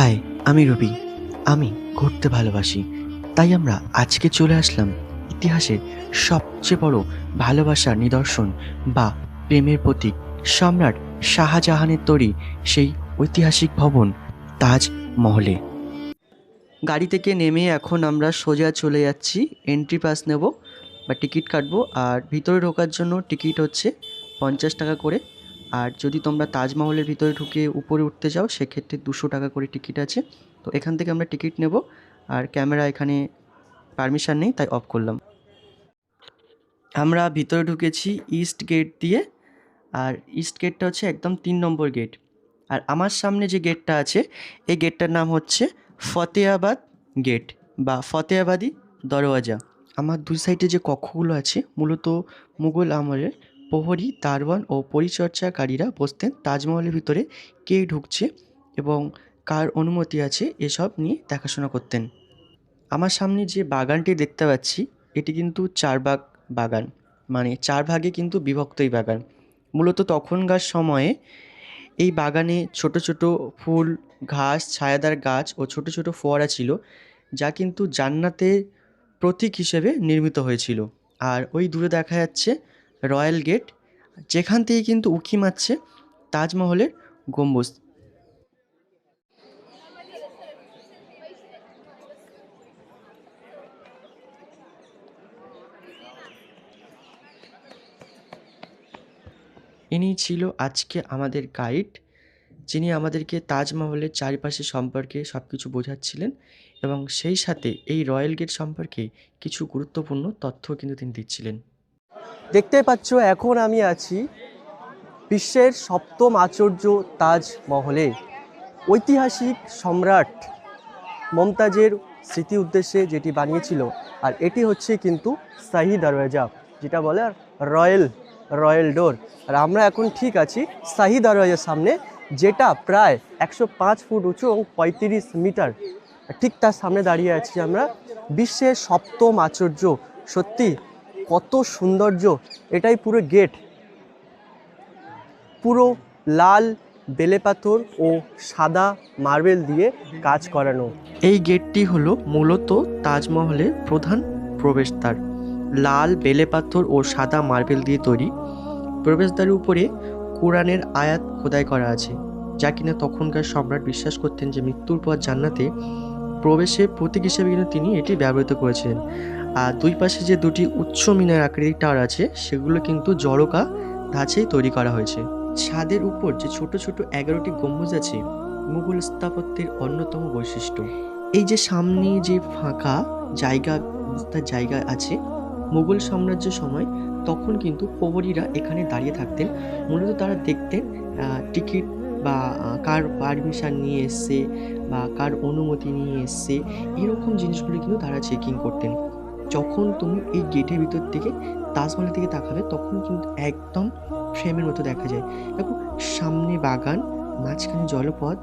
High, আমি রবি। আমি ঘুরতে ভালোবাসি। তাই আমরা আজকে চলে আসলাম ইতিহাসের সবচেয়ে বড় ভালোবাসার নিদর্শন বা প্রেমের প্রতীক, সম্রাট শাহজাহানের তৈরি, সেই ঐতিহাসিক ভবন তাজমহলে গাড়ি থেকে নেমে এখন আমরা সোজা চলে যাচ্ছি এন্ট্রি পাস নেব বা টিকিট কাটবো, আর ভিতরে ঢোকার জন্য টিকিট হচ্ছে পঞ্চাশ টাকা করে। আর যদি তোমরা তাজমহলের ভিতরে ঢুকে উপরে উঠতে যাও, সেক্ষেত্রে দুশো টাকা করে টিকিট আছে। তো এখান থেকে আমরা টিকিট নেব। আর ক্যামেরা এখানে পারমিশন নেই, তাই অফ করলাম। আমরা ভিতরে ঢুকেছি ইস্ট গেট দিয়ে। আর ইস্ট গেটটা হচ্ছে একদম তিন নম্বর গেট। আর আমার সামনে যে গেটটা আছে, এই গেটটার নাম হচ্ছে ফতেহাবাদ গেট বা ফতেহাবাদি দরওয়াজা। আমার দুই সাইডে যে কক্ষগুলো আছে, মূলত মুঘল আমলের প্রহরী, দারোয়ান ও পরিচর্যাকারীরা বসতেন তাজমহলের ভিতরে। কে ঢুকছে এবং কার অনুমতি আছে, এসব নিয়ে দেখাশোনা করতেন। আমার সামনে যে বাগানটি দেখতে পাচ্ছি, এটি কিন্তু চারবাগ বাগান। মানে চার ভাগে কিন্তু বিভক্ত এই বাগান। মূলত তখনকার সময়ে এই বাগানে ছোট ছোট ফুল, ঘাস, ছায়াদার গাছ ও ছোট ছোট ফোয়ারা ছিল, যা কিন্তু জান্নাতের প্রতীক হিসেবে নির্মিত হয়েছিল। আর ওই দূরে দেখা যাচ্ছে রয়্যাল গেট, যেখান থেকে কিন্তু উঁকি মারছে তাজমহলের গম্বুজ। ইনি ছিল আজকে আমাদের গাইড, যিনি আমাদেরকে তাজমহলের চারিপাশে সম্পর্কে সব কিছু বোঝাচ্ছিলেন এবং সেই সাথে এই রয়্যাল গেট সম্পর্কে কিছু গুরুত্বপূর্ণ তথ্য কিন্তু তিনি দিচ্ছিলেন। দেখতে পাচ্ছ, এখন আমি আছি বিশ্বের সপ্তম আশ্চর্য তাজমহলে ঐতিহাসিক সম্রাট মমতাজের স্মৃতি উদ্দেশ্যে যেটি বানিয়েছিল, আর এটি হচ্ছে কিন্তু শাহি দরওয়াজা, যেটা বলে রয়্যাল রয়্যাল ডোর। আর আমরা এখন ঠিক আছি শাহি দরওয়াজার সামনে, যেটা প্রায় একশো পাঁচ ফুট উঁচু এবং পঁয়ত্রিশ মিটার। ঠিক তার সামনে দাঁড়িয়ে আছি আমরা, বিশ্বের সপ্তম আশ্চর্য সত্যি কত সৌন্দর্য, এটাই পুরো গেট পুরো লাল বেলে পাথর ও সাদা মার্বেল দিয়ে কাজ করানো। এই গেটটি হলো মূলত তাজমহলের প্রধান প্রবেশদ্বার। লাল বেলে পাথর ও সাদা মার্বেল দিয়ে তৈরি। প্রবেশদ্বারের উপরে কোরআনের আয়াত খোদাই করা আছে, যা কিনা তখনকার সম্রাট বিশ্বাস করতেন যে মৃত্যুর পর জান্নাতে প্রবেশের প্রতীক হিসেবে কিন্তু তিনি এটি ব্যবহৃত করেছিলেন। আর দুই পাশে যে দুটি উচ্চ মিনার আকৃতির টাওয়ার আছে, সেগুলো কিন্তু জড়কা ধাঁচেই তৈরি করা হয়েছে। ছাদের উপর যে ছোট ছোট এগারোটি গম্বুজ আছে, মুঘল স্থাপত্যের অন্যতম বৈশিষ্ট্য। এই যে সামনে যে ফাঁকা জায়গা বিস্তার জায়গা আছে, মুঘল সাম্রাজ্যের সময় তখন কিন্তু প্রহরীরা এখানে দাঁড়িয়ে থাকতেন। মূলত তারা দেখতেন টিকিট বা কার পারমিশন নিয়ে এসছে বা কার অনুমতি নিয়ে এসছে, এরকম জিনিসগুলো কিন্তু তারা চেকিং করতেন। যখন তুমি এই গেটের ভিতর থেকে তাজমহলের দিকে তাকাবে, তখন কিন্তু একদম ফ্রেমের মতো দেখা যায়। দেখো, সামনে বাগান, মাঝখানে জলপথ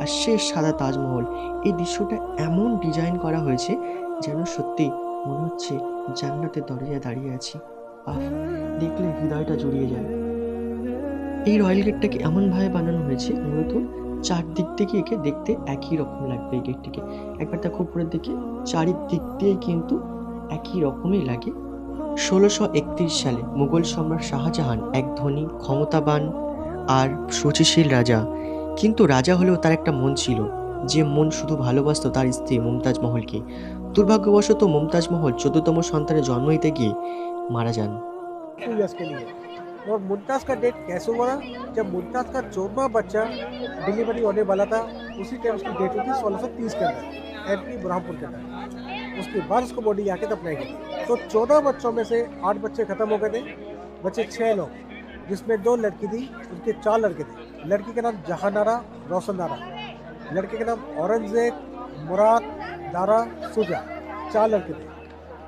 আর শেষ সাদা তাজমহল। এই দৃশ্যটা এমন ডিজাইন করা হয়েছে যেন সত্যি মনে হচ্ছে জান্নাতের দরজায় দাঁড়িয়ে আছি। আহ, দেখলে হৃদয়টা জুড়িয়ে যায়। এই রয়্যাল গেটটাকে এমনভাবে বানানো হয়েছে, মূলত চারদিক থেকে একে দেখতে একই রকম লাগবে এই গেটটিকে একবার দেখো উপরের দিকে, চারিদিক দিয়ে কিন্তু একই রকমই লাগে ষোলোশো একত্রিশ সালে মুঘল সম্রাট শাহজাহান এক ধনী ক্ষমতাবান আর সুচিশীল রাজা কিন্তু রাজা হলেও তার একটা মন ছিল যে মন শুধু ভালোবাসতো তার স্ত্রী মুমতাজ মহলকে দুর্ভাগ্যবশত মুমতাজ মহল চোদ্দতম সন্তানের জন্ম দিতে গিয়ে মারা যান टू ईयर्स के लिए और मुमताज़ का डेट कैसे हुआ जब मुमताज़ का चौदवा बच्चा डिलीवरी होने वाला था उसी टाइम उसकी डेट हुई थी सोलह सौ तीस के अंदर एम पी बुरहानपुर के अंदर उसके बाद उसको बॉडी आके दफनाई गई तो चौदह बच्चों में से आठ बच्चे ख़त्म हो गए थे। बच्चे छः लोग, जिसमें दो लड़की थी उनके चार लड़के थे। लड़की का नाम जहानारा, रोशन नारा। लड़के का नाम औरंगज़ेब, मुराद, दारा, सुजा, चार लड़के थे।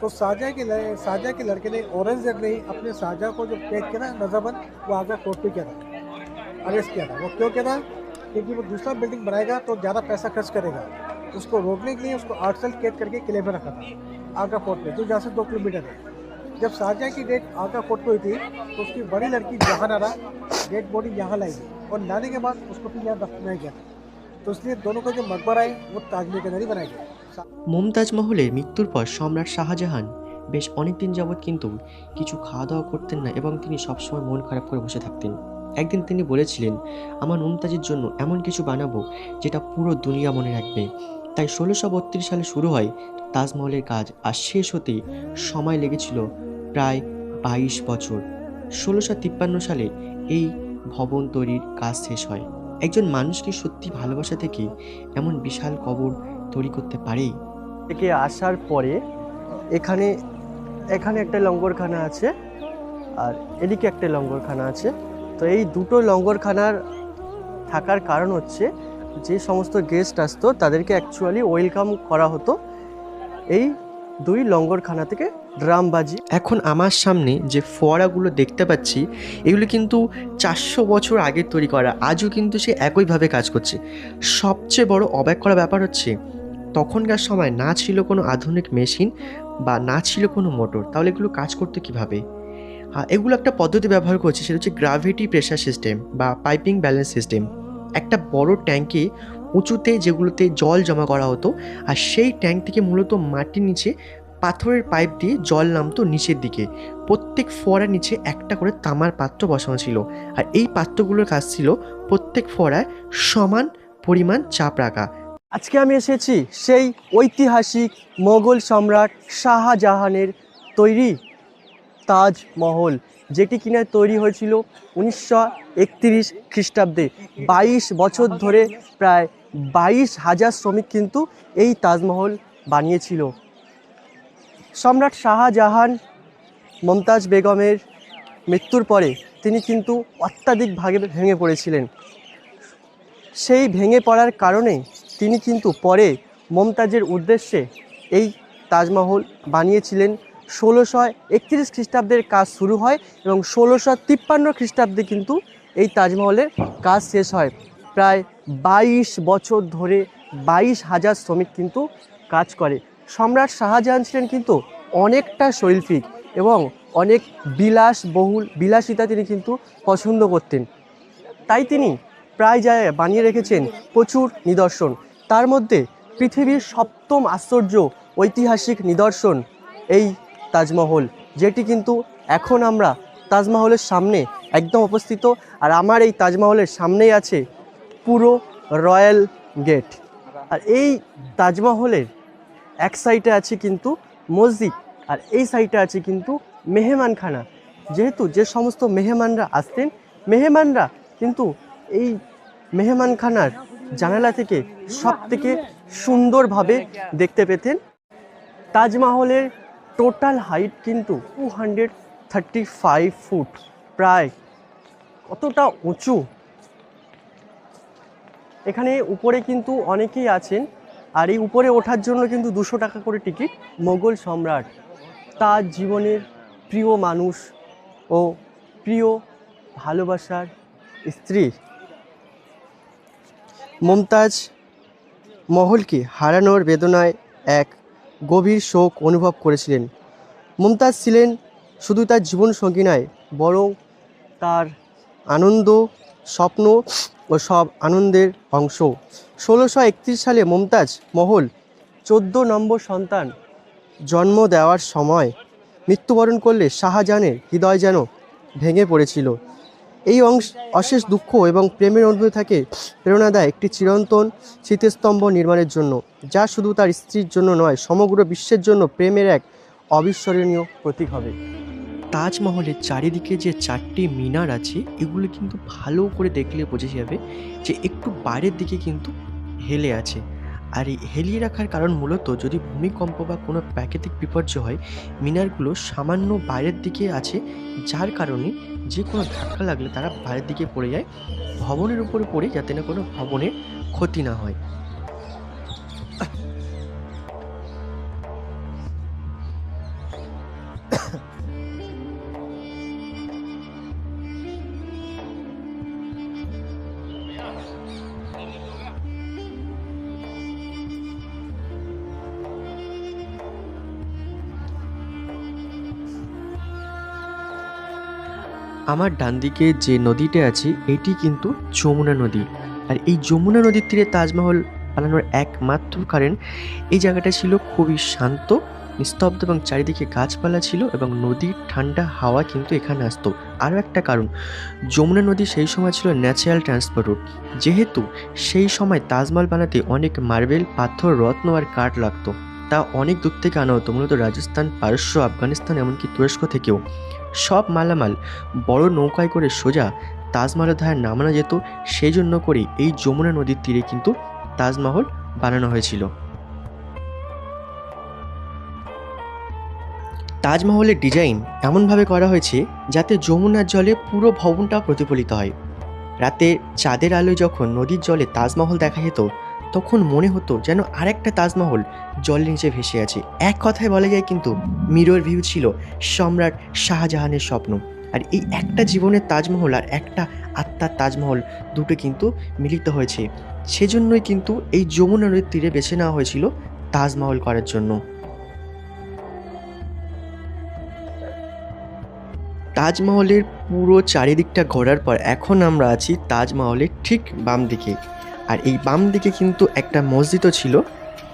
तो साजा के साजा के लड़के ने औरंगज़ेब ने अपने शाहजहाँ को जो कैद किया ना नजरबंद वो आगरा कोर्ट पे किया था। अरेस्ट किया था। वो क्यों किया था? क्योंकि वो दूसरा बिल्डिंग बनाएगा तो ज़्यादा पैसा खर्च करेगा। उसको रोकने के लिए उसको आठ साल कैद करके किले में रखा था आगरा कोर्ट पे जो जहाँ से दो किलोमीटर है जब शाहजहाँ की डेट आगरा कोर्ट पे हुई थी तो उसकी बड़ी लड़की जहानारा डेड बॉडी यहाँ लाई गई और लाने के बाद उसको फिर यहाँ दफनाया गया था तो इसलिए दोनों का जो मकबरा है वो ताजमहल के अंदर ही बनाया गया है। মমতাজ মহলের মৃত্যুর পর সম্রাট শাহজাহান বেশ অনেকদিন যাবৎ কিন্তু কিছু খাওয়া দাওয়া করতেন না এবং তিনি সবসময় মন খারাপ করে বসে থাকতেন একদিন তিনি বলেছিলেন, আমার মমতাজের জন্য এমন কিছু বানাবো যেটা পুরো দুনিয়া মনে রাখবে। তাই ষোলোশো বত্রিশ সালে শুরু হয় তাজমহলের কাজ আর শেষ হতে সময় লেগেছিল প্রায় বাইশ বছর। ষোলোশো তিপ্পান্ন সালে এই ভবন তৈরির কাজ শেষ হয়। একজন মানুষকে সত্যি ভালোবাসা থেকে এমন বিশাল কবর তৈরি করতে পারেই থেকে আসার পরে এখানে এখানে একটা লঙ্গরখানা আছে আর এদিকে একটা লঙ্গরখানা আছে। তো এই দুটো লঙ্গরখানার থাকার কারণ হচ্ছে যে সমস্ত গেস্ট আসতো, তাদেরকে অ্যাকচুয়ালি ওয়েলকাম করা হতো। এই দুই লঙ্গরখানা থেকে ড্রামবাজি এখন আমার সামনে যে ফোয়ারাগুলো দেখতে পাচ্ছি, এগুলো কিন্তু চারশো বছর আগে তৈরি করা, আজও কিন্তু সে একইভাবে কাজ করছে। সবচেয়ে বড় অবাক করা ব্যাপার হচ্ছে, তখনকার সময় না ছিল কোনো আধুনিক মেশিন বা না ছিল কোনো মোটর, তাহলে এগুলো কাজ করতে কীভাবে? এগুলো একটা পদ্ধতি ব্যবহার করছে, সেটা হচ্ছে গ্রাভিটি প্রেশার সিস্টেম বা পাইপিং ব্যালেন্স সিস্টেম একটা বড় ট্যাঙ্কে উঁচুতে যেগুলোতে জল জমা করা হতো, আর সেই ট্যাঙ্ক থেকে মূলত মাটির নিচে পাথরের পাইপ দিয়ে জল নামতো নিচের দিকে। প্রত্যেক ফোয়ারার নিচে একটা করে তামার পাত্র বসানো ছিল, আর এই পাত্রগুলোর কাজ ছিল প্রত্যেক ফোয়ারায় সমান পরিমাণ চাপ রাখা। আজকে আমি এসেছি সেই ঐতিহাসিক মোগল সম্রাট শাহজাহানের তৈরি তাজমহল, যেটি কিনা তৈরি হয়েছিল উনিশশো একত্রিশ খ্রিস্টাব্দে। বাইশ বছর ধরে প্রায় বাইশ হাজার শ্রমিক কিন্তু এই তাজমহল বানিয়েছিল। সম্রাট শাহজাহান মমতাজ বেগমের মৃত্যুর পরে তিনি কিন্তু অত্যাধিক ভাগে ভেঙে পড়েছিলেন। সেই ভেঙে পড়ার কারণে তিনি কিন্তু পরে মমতাজের উদ্দেশ্যে এই তাজমহল বানিয়েছিলেন ষোলোশো একত্রিশ খ্রিস্টাব্দের কাজ শুরু হয় এবং ষোলোশো তিপ্পান্ন খ্রিস্টাব্দে কিন্তু এই তাজমহলের কাজ শেষ হয়। প্রায় বাইশ বছর ধরে বাইশ হাজার শ্রমিক কিন্তু কাজ করে। সম্রাট শাহজাহান ছিলেন কিন্তু অনেকটা শৈল্পিক এবং অনেক বিলাসবহুল বিলাসিতা তিনি কিন্তু পছন্দ করতেন। তাই তিনি প্রায় জায়গায় বানিয়ে রেখেছেন প্রচুর নিদর্শন। তার মধ্যে পৃথিবীর সপ্তম আশ্চর্য ঐতিহাসিক নিদর্শন এই তাজমহল, যেটি কিন্তু এখন আমরা তাজমহলের সামনে একদম অবস্থিত আর আমার এই তাজমহলের সামনেই আছে পুরো রয়্যাল গেট। আর এই তাজমহলের এক সাইডে আছে কিন্তু মসজিদ, আর এই সাইডে আছে কিন্তু মেহমানখানা। যেহেতু যে সমস্ত মেহমানরা আসতেন, মেহমানরা কিন্তু এই মেহমানখানার জানালা থেকে সব থেকে সুন্দরভাবে দেখতে পেতেন। তাজমহলের টোটাল হাইট কিন্তু two hundred thirty five foot প্রায় কতটা উঁচু? এখানে উপরে কিন্তু অনেকেই আছেন, আর এই উপরে ওঠার জন্য কিন্তু দুশো টাকা করে টিকিট মোগল সম্রাট। তার জীবনের প্রিয় মানুষ ও প্রিয় ভালোবাসার স্ত্রী। মমতাজ মহলকে হারানোর বেদনায় এক গভীর শোক অনুভব করেছিলেন। মমতাজ ছিলেন শুধু তার জীবন সঙ্গী নয়, বরং তার আনন্দ, স্বপ্ন ও সব আনন্দের অংশ। ষোলোশো একত্রিশ সালে মমতাজ মহল চোদ্দ নম্বর সন্তান জন্ম দেওয়ার সময় মৃত্যুবরণ করলে শাহজাহানের হৃদয় যেন ভেঙে পড়েছিল। এই অংশ, অশেষ দুঃখ এবং প্রেমের অনুভূতি থাকে, প্রেরণা দেয় একটি চিরন্তন স্মৃতিস্তম্ভ নির্মাণের জন্য, যা শুধু তার স্ত্রীর জন্য নয়, সমগ্র বিশ্বের জন্য প্রেমের এক অবিস্মরণীয় প্রতীক হবে। তাজমহলের চারিদিকে যে চারটি মিনার আছে, এগুলো কিন্তু ভালো করে দেখলে বোঝা যাবে যে একটু বাইরের দিকে কিন্তু হেলে আছে। আর এই হেলিয়ে রাখার কারণ মূলত যদি ভূমিকম্প বা কোনো প্রাকৃতিক বিপর্যয় হয়, মিনারগুলো সামান্য বাইরের দিকে আছে, যার কারণে যে কোনো ধাক্কা লাগলে তারা বাইরের দিকে পড়ে যায়, ভবনের উপরে পড়ে যাতে না কোনো ভবনের ক্ষতি না হয়। আমার ডান দিকে যে নদীটা আছে, এটি কিন্তু যমুনা নদী। আর এই যমুনা নদীর তীরে তাজমহল বানানোর একমাত্র কারণ, এই জায়গাটা ছিল খুবই শান্ত, নিস্তব্ধ এবং চারিদিকে গাছপালা ছিল এবং নদীর ঠান্ডা হাওয়া কিন্তু এখানে আসতো। আরও একটা কারণ, যমুনা নদী সেই সময় ছিল ন্যাচারাল ট্রান্সপোর্ট রুট যেহেতু সেই সময় তাজমহল বানাতে অনেক মার্বেল, পাথর, রত্ন আর কাঠ লাগতো। তা অনেক দূর থেকে আনা হতো, মূলত রাজস্থান, পারস্য, আফগানিস্তান, এমনকি তুরস্ক থেকেও। সব মালামাল বড় নৌকায় করে সোজা তাজমহলের ধারে নামানো যেত সেই জন্য করে এই যমুনা নদীর তীরে কিন্তু তাজমহল বানানো হয়েছিল। তাজমহলের ডিজাইন এমনভাবে করা হয়েছে যাতে যমুনার জলে পুরো ভবনটা প্রতিফলিত হয়। রাতে চাঁদের আলোয় যখন নদীর জলে তাজমহল দেখা যেত তখন মনে হতো যেন আরেকটা তাজমহল জলের নিচে ভেসে আছে। এক কথায় বলা যায় কিন্তু মিরর ভিউ ছিল সম্রাট শাহজাহানের স্বপ্ন। আর এই একটা জীবনের তাজমহল আর একটা আত্মার তাজমহল দুটো কিন্তু মিলিত হয়েছে। সেজন্যই কিন্তু এই যমুনা নদীর তীরে বেছে নেওয়া হয়েছিল তাজমহল করার জন্য। তাজমহলের পুরো চারিদিকটা ঘোরার পর এখন আমরা আছি তাজমহলের ঠিক বাম দিকে আর এই বাম দিকে কিন্তু একটা মসজিদও ছিল।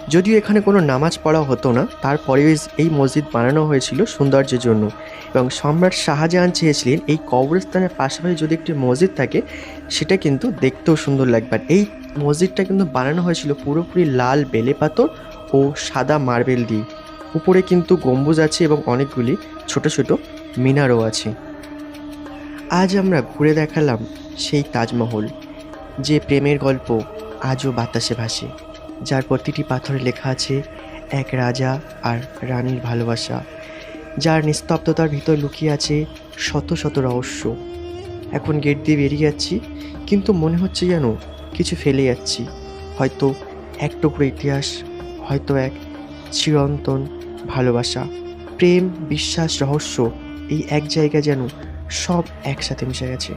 যদিও এখানে কোনো নামাজ পড়া হতো না, তারপরেও এই মসজিদ বানানো হয়েছিল সৌন্দর্যের জন্য। এবং সম্রাট শাহজাহান চেয়েছিলেন এই কবরস্থানের পাশাপাশি যদি একটি মসজিদ থাকে, সেটা কিন্তু দেখতেও সুন্দর লাগবে। আর এই মসজিদটা কিন্তু বানানো হয়েছিল পুরোপুরি লাল বেলে পাথর ও সাদা মার্বেল দিয়ে। উপরে কিন্তু গম্বুজ আছে এবং অনেকগুলি ছোট ছোট মিনারও আছে। আজ আমরা ঘুরে দেখালাম সেই তাজমহল। যে প্রেমের গল্প আজও বাতাসে ভাসে, যার প্রতিটি পাথরে লেখা আছে, এক রাজা আর রানীর ভালোবাসা যার নিস্তব্ধতার ভিতর লুকিয়ে আছে শত শত রহস্য। এখন গেট দিয়ে বেরিয়ে যাচ্ছি, কিন্তু মনে হচ্ছে যেন কিছু ফেলে যাচ্ছি। হয়তো এক টুকরো ইতিহাস, হয়তো এক চিরন্তন ভালোবাসা। প্রেম, বিশ্বাস, রহস্য এই এক জায়গায় যেন সব একসাথে মিশে গেছে।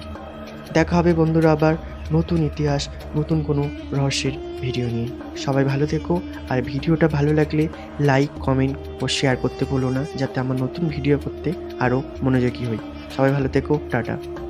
দেখা হবে বন্ধুরা আবার নতুন ইতিহাস, নতুন কোনো রহস্যের ভিডিও নিয়ে। সবাই ভালো থেকো, আর ভিডিওটা ভালো লাগলে লাইক, কমেন্ট ও শেয়ার করতে ভুলো না, যাতে আমার নতুন ভিডিও করতে আরও মনোযোগী হই। সবাই ভালো থেকো, টাটা।